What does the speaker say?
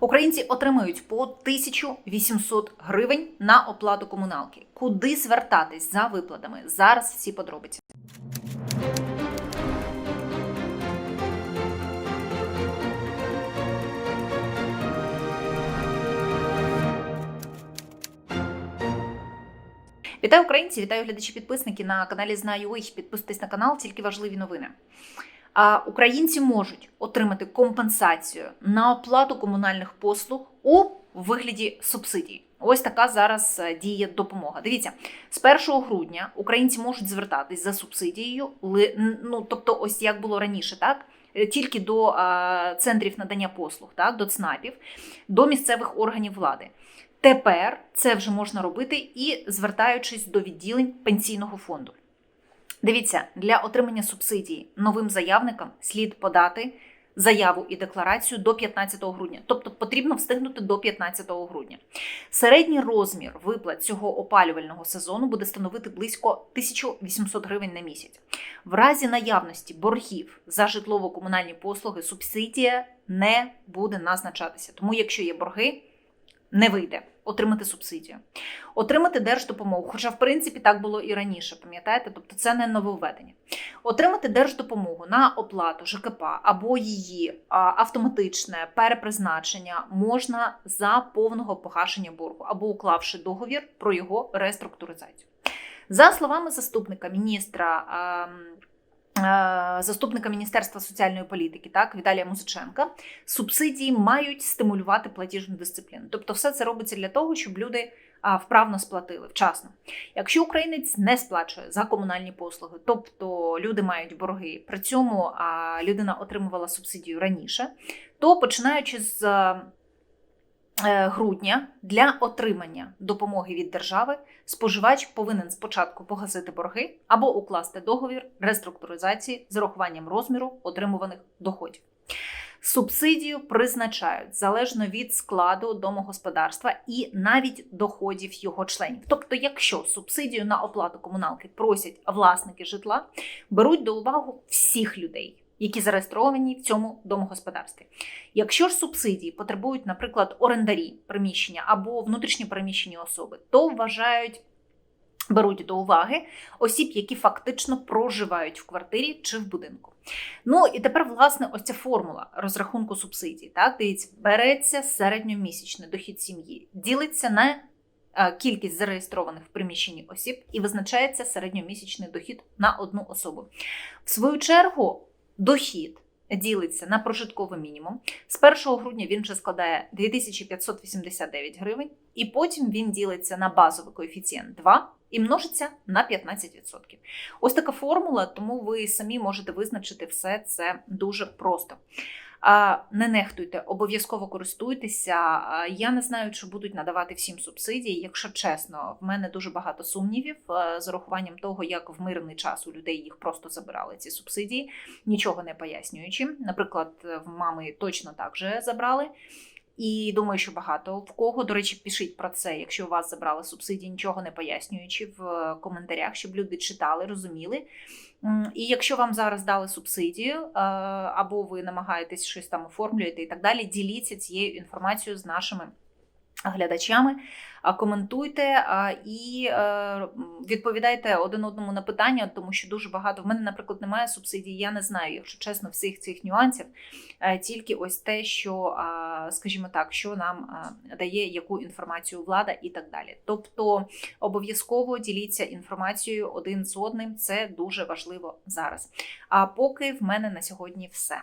Українці отримують по 1800 гривень на оплату комуналки. Куди звертатись за виплатами? Зараз всі подробиці. Вітаю українці, вітаю глядачі-підписники на каналі Знаю їх. Підписуйтесь на канал, тільки важливі новини. А, Українці можуть отримати компенсацію на оплату комунальних послуг у вигляді субсидій. Ось така зараз е, діє допомога. Дивіться, з 1 грудня українці можуть звертатись за субсидією, ну тобто, ось як було раніше, так Е, тільки до а, центрів надання послуг, так до ЦНАПів, до місцевих органів влади. Тепер це вже можна робити і звертаючись до відділень пенсійного фонду. Дивіться, для отримання субсидії новим заявникам слід подати заяву і декларацію до 15 грудня. Тобто потрібно встигнути до 15 грудня. Середній розмір виплат цього опалювального сезону буде становити близько 1800 гривень на місяць. В разі наявності боргів за житлово-комунальні послуги субсидія не буде назначатися. Тому, якщо є борги, не вийде отримати субсидію, отримати держдопомогу. Хоча, в принципі, так було і раніше, пам'ятаєте? Тобто це не нововведення. Отримати держдопомогу на оплату ЖКП або її автоматичне перепризначення можна за повного погашення боргу або уклавши договір про його реструктуризацію. За словами заступника міністра. Е, Заступника Міністерства соціальної політики, так Віталія Музиченка, субсидії мають стимулювати платіжну дисципліну. Тобто, все це робиться для того, щоб люди вправно сплатили вчасно. Якщо українець не сплачує за комунальні послуги, тобто люди мають борги, при цьому людина отримувала субсидію раніше, то починаючи з грудня для отримання допомоги від держави споживач повинен спочатку погасити борги або укласти договір реструктуризації з урахуванням розміру отримуваних доходів. Субсидію призначають залежно від складу домогосподарства і навіть доходів його членів. Тобто, якщо субсидію на оплату комуналки просять власники житла, беруть до уваги всіх людей, які зареєстровані в цьому домогосподарстві. Якщо ж субсидії потребують, наприклад, орендарі приміщення або внутрішньо переміщені особи, то вважають. Беруть до уваги осіб, які фактично проживають в квартирі чи в будинку. Ну і тепер, власне, ось ця формула розрахунку субсидій. Так, дивіться, береться середньомісячний дохід сім'ї, ділиться на е, кількість зареєстрованих в приміщенні осіб і визначається середньомісячний дохід на одну особу. В свою чергу, дохід ділиться на прожитковий мінімум. З 1 грудня він вже складає 2589 гривень, і потім він ділиться на базовий коефіцієнт 2 і множиться на 15%. Ось така формула, тому ви самі можете визначити все це дуже просто. Не нехтуйте, обов'язково користуйтеся. Я не знаю, чи будуть надавати всім субсидії. Якщо чесно, в мене дуже багато сумнівів е, з урахуванням того, як в мирний час у людей їх просто забирали ці субсидії, нічого не пояснюючи. Наприклад, в мами точно так же забрали. І думаю, що багато в кого. До речі, пишіть про це, якщо у вас забрали субсидії, нічого не пояснюючи в е, коментарях, щоб люди читали, розуміли. І якщо вам зараз дали субсидію, е, або ви намагаєтесь щось там оформлюєте і так далі, діліться цією інформацією з нашими глядачами, коментуйте і е, відповідайте один одному на питання, тому що дуже багато в мене, наприклад, немає субсидій. Я не знаю, якщо чесно, всіх цих нюансів. Е, Тільки ось те, що, скажімо так, що нам дає яку інформацію влада і так далі. Тобто обов'язково діліться інформацією один з одним. Це дуже важливо зараз. А поки в мене на сьогодні все.